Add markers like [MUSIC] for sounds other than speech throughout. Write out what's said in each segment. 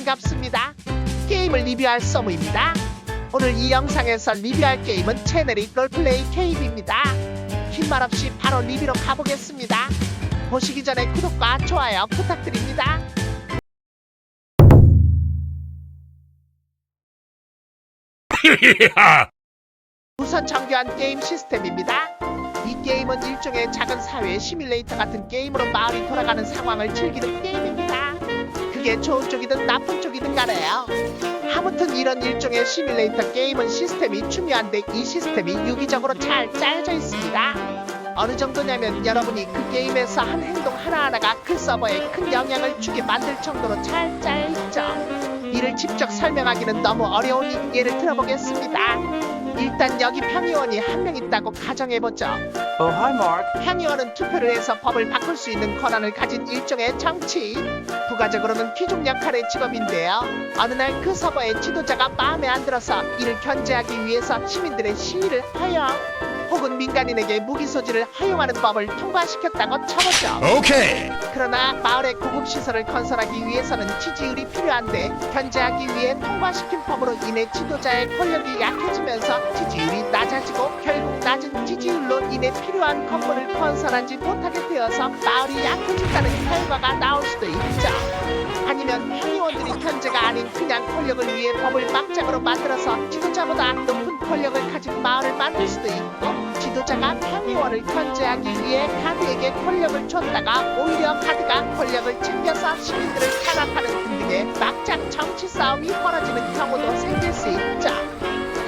반갑습니다. 게임을 리뷰할 서무입니다. 오늘 이 영상에서 리뷰할 게임은 채널이 롤플레이 게임입니다. 긴말 없이 바로 리뷰로 가보겠습니다. 보시기 전에 구독과 좋아요 부탁드립니다. [LAUGHS] 우선 정교한 게임 시스템입니다. 이 게임은 일종의 작은 사회 시뮬레이터 같은 게임으로 마을이 돌아가는 상황을 즐기는 게임입니다. 그게 좋은 쪽이든 나쁜 쪽이든 간에요. 아무튼 이런 일종의 시뮬레이터 게임은 시스템이 중요한데 이 시스템이 유기적으로 잘 짜여져 있습니다. 어느 정도냐면 여러분이 그 게임에서 한 행동 하나하나가 그 서버에 큰 영향을 주게 만들 정도로 잘 짜여 있죠. 이를 직접 설명하기는 너무 어려우니 예를 들어보겠습니다. 일단 여기 평의원이 한 명 있다고 가정해보죠. Oh, hi, Mark. 평의원은 투표를 해서 법을 바꿀 수 있는 권한을 가진 일종의 정치인. 부가적으로는 귀족 역할의 직업인데요. 어느 날 그 서버의 지도자가 마음에 안 들어서 이를 견제하기 위해서 시민들의 시위를 허용 혹은 민간인에게 무기 소지를 허용하는 법을 통과시켰다고 쳐보죠. 오케이. 그러나 마을의 고급 시설을 건설하기 위해서는 지지율이 필요한데 견제하기 위해 통과시킨 법으로 인해 지도자의 권력이 약해지면서 지지율이 낮아지고 결국 낮은 지지율로 인해 필요한 건물을 건설하지 못하게 되어서 마을이 약해진다는 결과가 나올 수도 있죠. 아니면 회의원들이 견제가 아닌 그냥 권력을 위해 법을 막장으로 만들어서 지도자보다 높은 권력을 가진 마을을 만들 수도 있고 지도자가 평의원을 견제하기 위해 카드에게 권력을 줬다가 오히려 카드가 권력을 챙겨서 시민들을 탄압하는 등등의 막장 정치 싸움이 벌어지는 경우도 생길 수 있죠.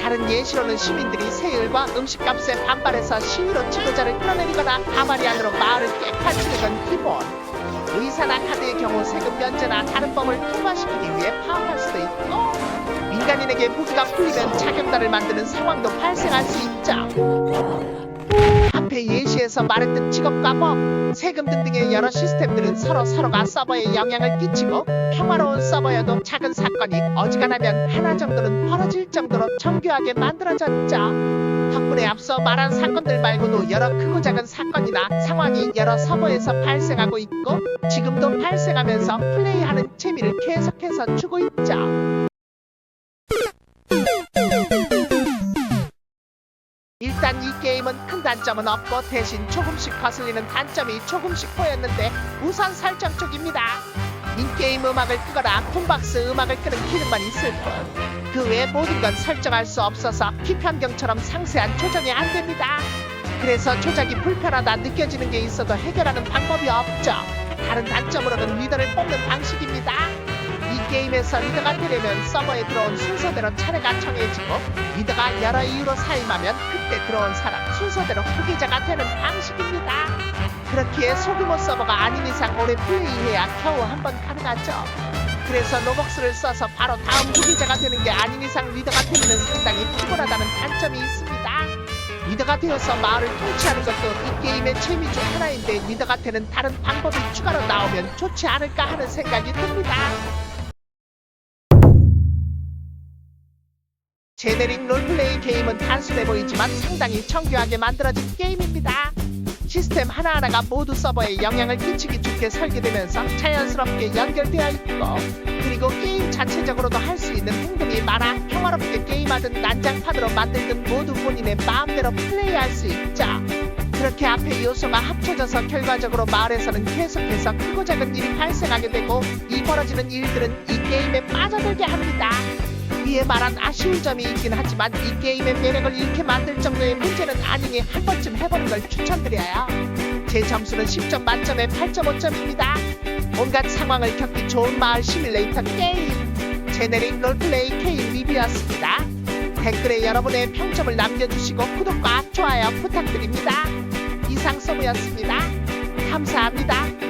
다른 예시로는 시민들이 세율과 음식값에 반발해서 시위로 지도자를 끌어내리거나 가마리 안으로 마을을 깨파치는 건 기본. 의사나 카드의 경우 세금 면제나 다른 법을 통과시키기 위해 파업할 수도 있고 민간인에게 무기가 풀리면 자격단을 만드는 상황도 발생할 수 있죠. 예시에서 말했던 직업과 법, 세금 등등의 여러 시스템들은 서로 서로가 서버에 영향을 끼치고 평화로운 서버여도 작은 사건이 어지간하면 하나 정도는 벌어질 정도로 정교하게 만들어졌죠. 덕분에 앞서 말한 사건들 말고도 여러 크고 작은 사건이나 상황이 여러 서버에서 발생하고 있고 지금도 발생하면서 플레이하는 재미를 계속해서 주고 있죠. 게임은 큰 단점은 없고 대신 조금씩 거슬리는 단점이 조금씩 보였는데 우선 설정 쪽입니다. 인게임 음악을 끄거나 콤박스 음악을 끄는 기능만 있을 뿐. 그 외 모든 건 설정할 수 없어서 키 변경처럼 상세한 조정이 안 됩니다. 그래서 조작이 불편하다 느껴지는 게 있어도 해결하는 방법이 없죠. 다른 단점으로는 리더를 뽑는 방식입니다. 이 게임에서 리더가 되려면 서버에 들어온 순서대로 차례가 정해지고 리더가 여러 이유로 사임하면 그때 들어온 사람 순서대로 후계자가 되는 방식입니다. 그렇기에 소규모 서버가 아닌 이상 오래 플레이해야 겨우 한 번 가능하죠. 그래서 로벅스를 써서 바로 다음 후계자가 되는 게 아닌 이상 리더가 되기는 상당히 피곤하다는 단점이 있습니다. 리더가 되어서 마을을 통치하는 것도 이 게임의 재미 중 하나인데 리더가 되는 다른 방법이 추가로 나오면 좋지 않을까 하는 생각이 듭니다. 제네릭 롤플레이 게임은 단순해 보이지만 상당히 정교하게 만들어진 게임입니다. 시스템 하나하나가 모두 서버에 영향을 끼치기 좋게 설계되면서 자연스럽게 연결되어 있고 그리고 게임 자체적으로도 할 수 있는 행동이 많아 평화롭게 게임하든 난장판으로 만들든 모두 본인의 마음대로 플레이할 수 있죠. 그렇게 앞의 요소가 합쳐져서 결과적으로 마을에서는 계속해서 크고 작은 일이 발생하게 되고 이 벌어지는 일들은 이 게임에 빠져들게 합니다. 위에 말한 아쉬운 점이 있긴 하지만 이 게임의 매력을 잃게 만들 정도의 문제는 아니니 한 번쯤 해보는 걸 추천드려요. 제 점수는 10점 만점에 8.5점입니다. 온갖 상황을 겪기 좋은 마을 시뮬레이터 게임. 제네릭 롤플레이 게임 리뷰였습니다. 댓글에 여러분의 평점을 남겨주시고 구독과 좋아요 부탁드립니다. 이상 소무였습니다. 감사합니다.